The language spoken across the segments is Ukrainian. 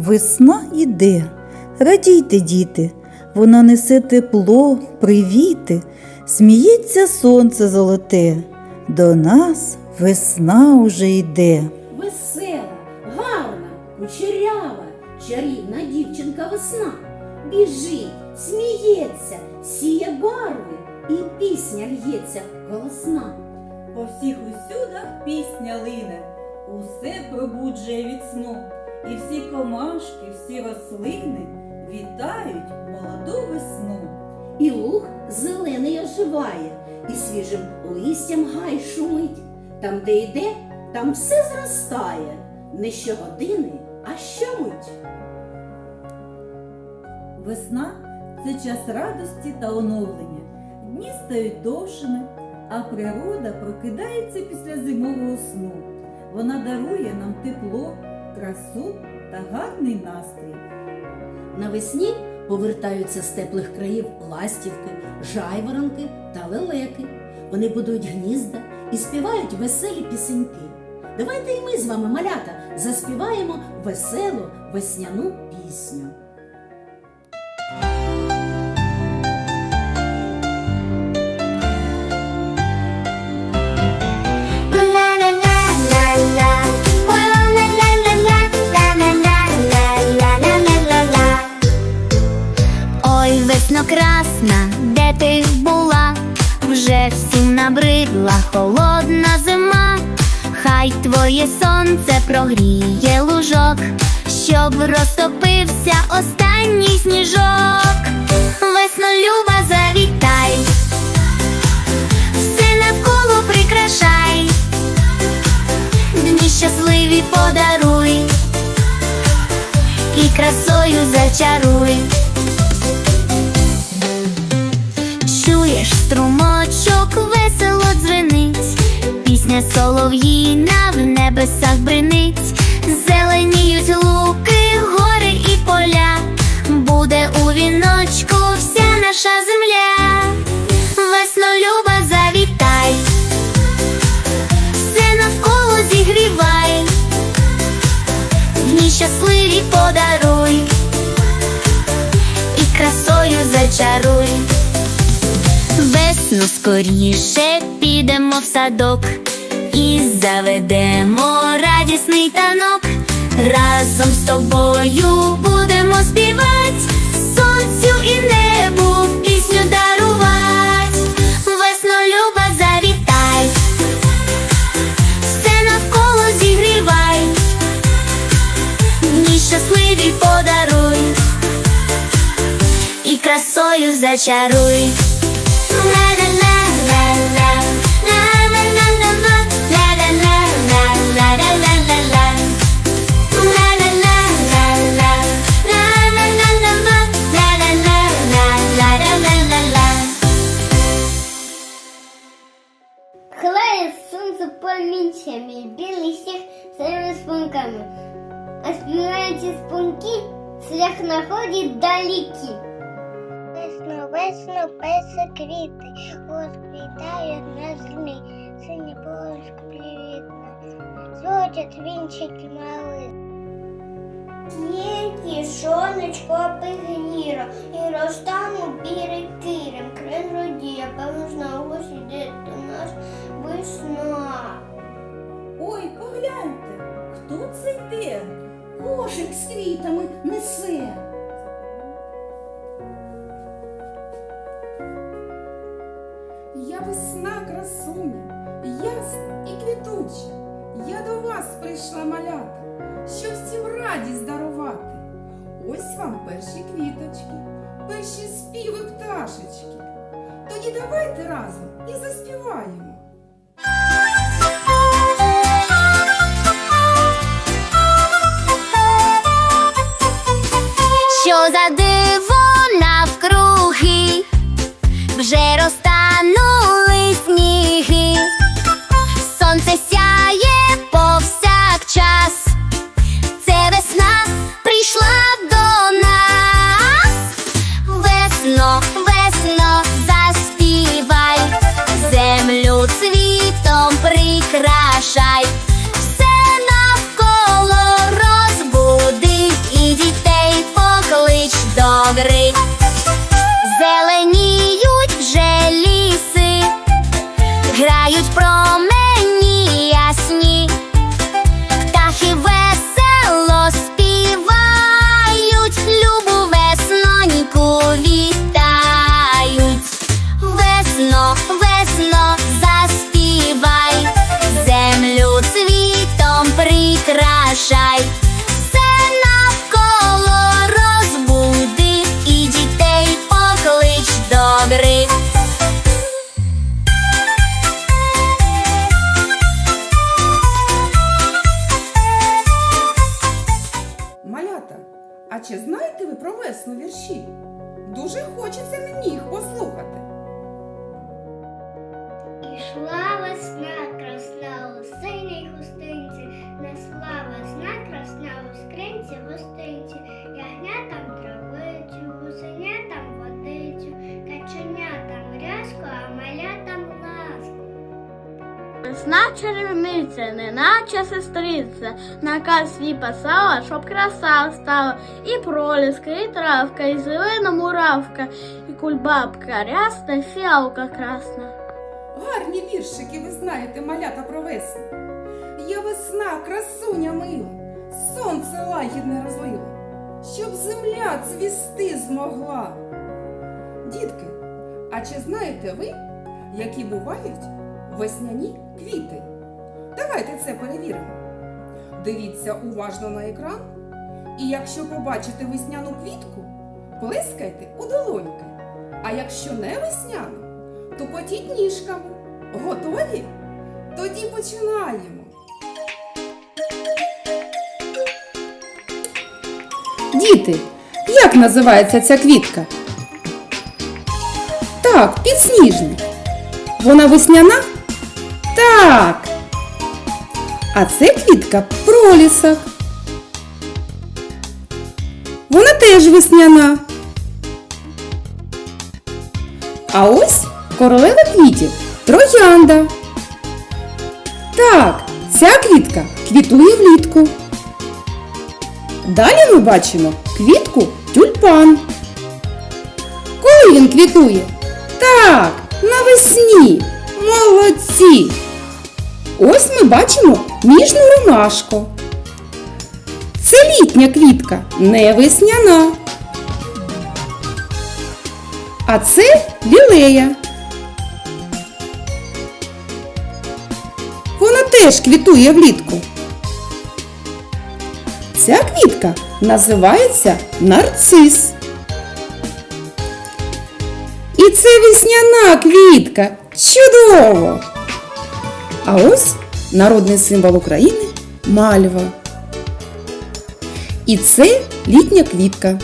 Весна іде, радійте, діти, вона несе тепло, привіти, сміється сонце золоте, до нас весна уже йде. Весела, гарна, кучерява, чарівна дівчинка весна. Біжить, сміється, сіє барви, і пісня л'ється голосна. По всіх усюдах пісня лине, усе пробуджує від сну, і всі комашки, всі рослини вітають молоду весну. І луг зелений оживає, і свіжим листям гай шумить. Там, де йде, там все зростає, не щогодини, а щомить. Весна це час радості та оновлення. Дні стають довшими, а природа прокидається після зимового сну. Вона дарує нам тепло, красу та гарний настрій. Навесні повертаються з теплих країв ластівки, жайворонки та лелеки. Вони будують гнізда і співають веселі пісеньки. Давайте і ми з вами, малята, заспіваємо веселу весняну пісню. Весно красна, де ти була? Вже всім набридла холодна зима. Хай твоє сонце прогріє лужок, щоб розтопився останній сніжок. Весно люба завітай, все навколо прикрашай, дні щасливі подаруй і красою зачаруй. Солов'їна в небесах бринить, зеленіють луки, гори і поля, буде у віночку вся наша земля, весно люба завітай, все навколо зігрівай, дні щасливі подаруй. І красою зачаруй. Весну скоріше підемо в садок і заведемо радісний танок. Разом з тобою будемо співати, сонцю і небу пісню дарувати. Весно люба завітай, все навколо зігрівай, дні щасливі подаруй і красою зачаруй. Шлях находить далекі. Весно, весно, песе квіти, розквітають на землі, сині полоску привітно, зводять вінчики мали. Тільки сонечко пигніро, і розтану білий кирем, крин родіє, певно знову сіде до нас весна. Ой, погляньте, хто це йде? Кошик з квітами несе. Я весна красуня, ясна і квітуча. Я до вас прийшла малята, щоб всім радість дарувати. Ось вам перші квіточки, перші співи пташечки. Тоді давайте разом і заспіваємо. 透明に安に а чи знаєте ви про весну вірші? Дуже хочеться мені їх послухати. Ішла весна красна у синій хустинці, несла весна красна у скринці гостинці, Весна чарівниця, неначе сестриця, наказ свій писала, щоб краса стала, і проліска, і травка, і зелена муравка, і кульбабка рясна, і фіалка красна. Гарні віршики ви знаєте, малята про весну. Я весна, красуня мила, сонце лагідне розлила, щоб земля цвісти змогла. Дітки, а чи знаєте ви, які бувають весняні квіти? Давайте це перевіримо. Дивіться уважно на екран, і якщо побачите весняну квітку, плескайте у долоньки. А якщо не весняну, тупотіть ніжками. Готові? Тоді починаємо. Діти, як називається ця квітка? Так, підсніжник. Вона весняна? Так. А це квітка пролісок. Вона теж весняна. А ось королева квітів троянда. Так, ця квітка квітує влітку. Далі ми бачимо квітку тюльпан. Коли він квітує? Так, навесні. Молодці. Ось ми бачимо ніжну ромашку. Це літня квітка, не весняна. А це лілея. Вона теж квітує влітку. Ця квітка називається нарцис. І це весняна квітка. Чудово! А ось народний символ України мальва. І це літня квітка.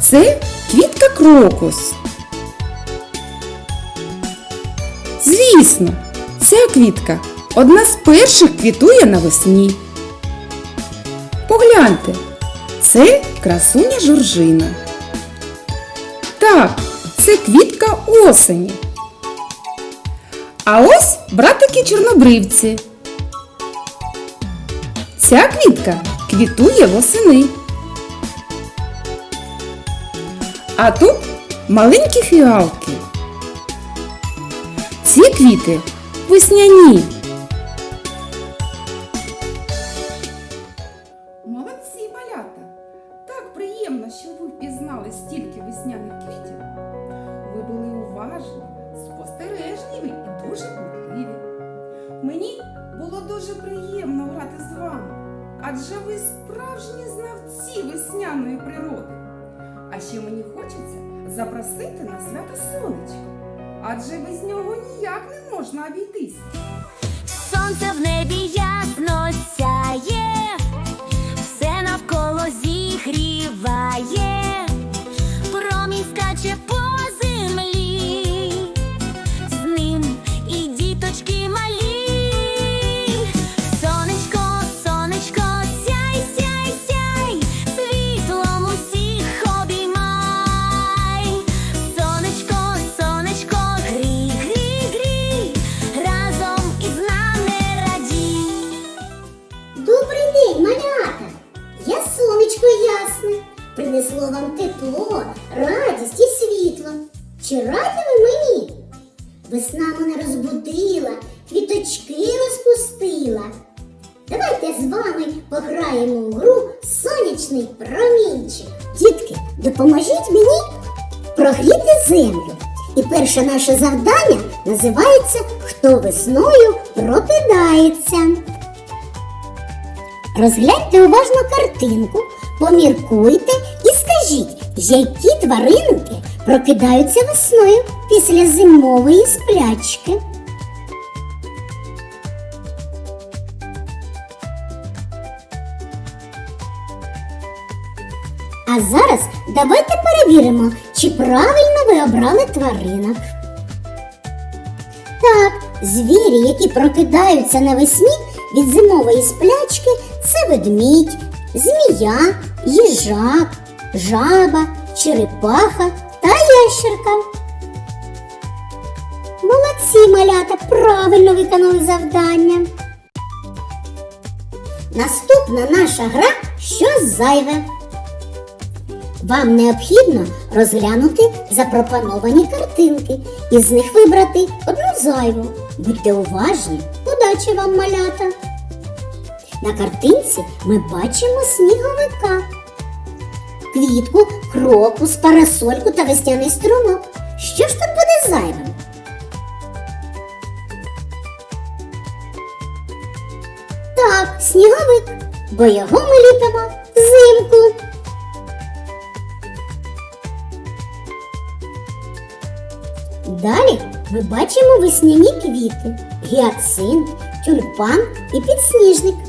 Це квітка крокус. Звісно, ця квітка одна з перших квітує навесні. Погляньте, це красуня жоржина. Так, це квітка осені. А ось братики чорнобривці. Ця квітка квітує восени. А тут маленькі фіалки. Ці квіти весняні. Привіт, малята! Я сонечко ясне, принесло вам тепло, радість і світло. Чи раді ви мені? Весна мене розбудила, квіточки розпустила. Давайте з вами пограємо у гру сонячний промінчик. Дітки, допоможіть мені прогріти землю. І перше наше завдання називається Хто весною прокидається. Розгляньте уважно картинку, поміркуйте і скажіть, які тваринки прокидаються весною після зимової сплячки. А зараз давайте перевіримо, чи правильно ви обрали тваринок. Так, звірі, які прокидаються навесні від зимової сплячки, це ведмідь, змія, їжак, жаба, черепаха та ящерка. Молодці, малята, правильно виконали завдання. Наступна наша гра щось зайве. Вам необхідно розглянути запропоновані картинки і з них вибрати одну зайву. Будьте уважні, удачі вам, малята! На картинці ми бачимо сніговика, квітку, крокус, парасольку та весняний струмок. Що ж тут буде зайвим? Так, сніговик, бо його ми ліпимо взимку. Далі ми бачимо весняні квіти, гіацинт, тюльпан і підсніжник.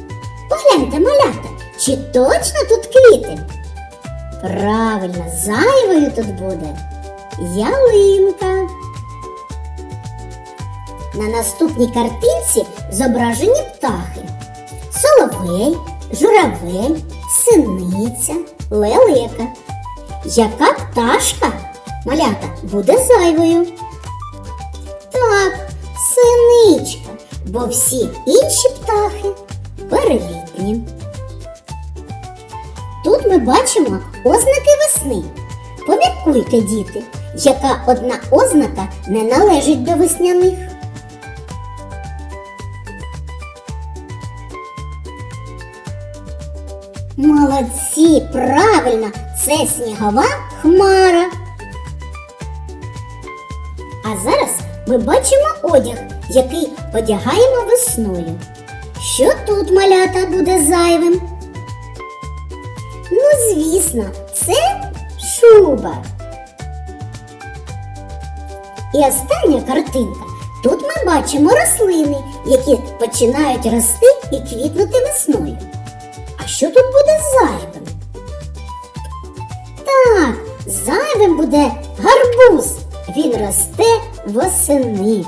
Погляньте, малята, чи точно тут квіти? Правильно, зайвою тут буде ялинка. На наступній картинці зображені птахи: соловей, журавель, синиця, лелека. Яка пташка, малята, буде зайвою? Так, синичка, бо всі інші птахи перелітні. Тут ми бачимо ознаки весни. Поміркуйте, діти, яка одна ознака не належить до весняних. Молодці, правильно, це снігова хмара. А зараз ми бачимо одяг, який одягаємо весною. Що тут малята буде зайвим? Ну, звісно, це шуба. І остання картинка. Тут ми бачимо рослини, які починають рости і квітнути весною. А що тут буде зайвим? Так, зайвим буде гарбуз. Він росте восени.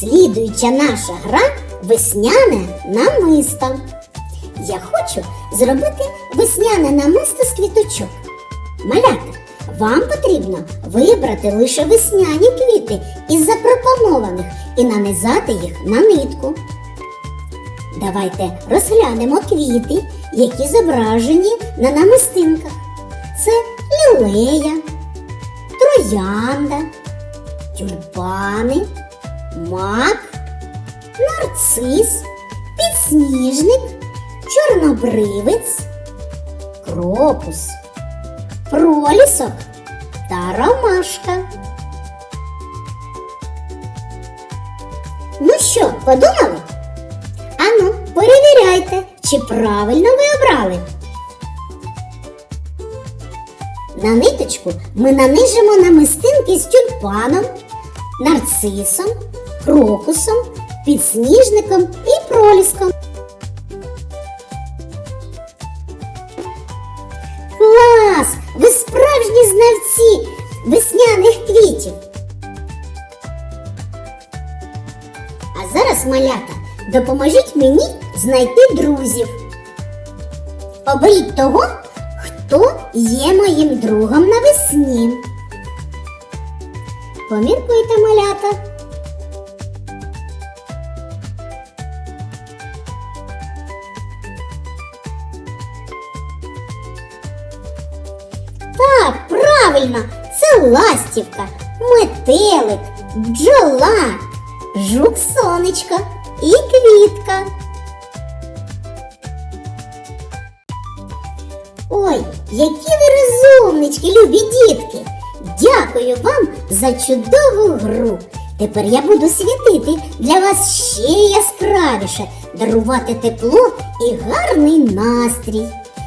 Слідуюча наша гра весняне намисто. Я хочу зробити весняне намисто з квіточок. Малята, вам потрібно вибрати лише весняні квіти із запропонованих і нанизати їх на нитку. Давайте розглянемо квіти, які зображені на намистинках. Це лілея, троянда, тюльпани, мак, нарцис, підсніжник, чорнобривець, кропус, пролісок та ромашка. Ну що, подумали? Ану, перевіряйте, чи правильно ви обрали. На ниточку ми нанижимо намистинки з тюльпаном, нарцисом, крокусом, підсніжником і проліском. Клас! Ви справжні знавці весняних квітів. А зараз, малята, допоможіть мені знайти друзів. Оберіть того, хто є моїм другом навесні. Поміркуйте, малята. Ластівка, метелик, бджола, жук сонечко і квітка. Ой, які ви розумнички, любі дітки! Дякую вам за чудову гру. Тепер я буду світити для вас ще яскравіше, дарувати тепло і гарний настрій.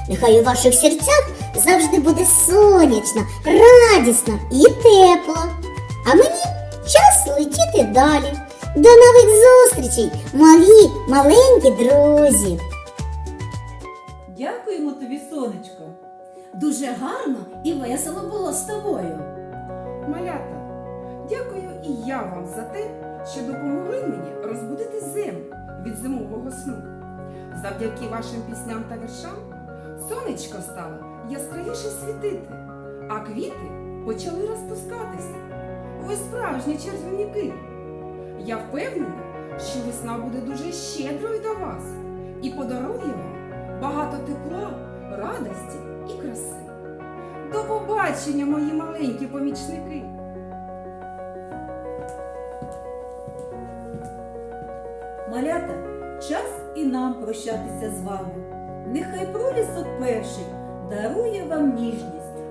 Нехай у ваших серцях завжди буде сонячно, радісно і тепло. А мені час летіти далі. До нових зустрічей, малі маленькі друзі! Дякуємо тобі, сонечко. Дуже гарно і весело було з тобою. Малята, дякую і я вам за те, що допомогли мені розбудити землю від зимового сну. Завдяки вашим пісням та віршам сонечко стало яскравіше світити, а квіти почали розпускатися. Ви справжні червоняки. Я впевнена, що весна буде дуже щедрою до вас і подарує вам багато тепла, радості і краси. До побачення, мої маленькі помічники! Малята, час і нам прощатися з вами. Нехай пролісок перший дарує вам ніжність.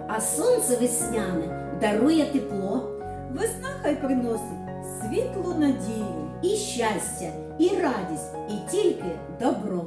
А сонце весняне дарує тепло Весна хай приносить світлу надію. і щастя, і радість, і тільки добро.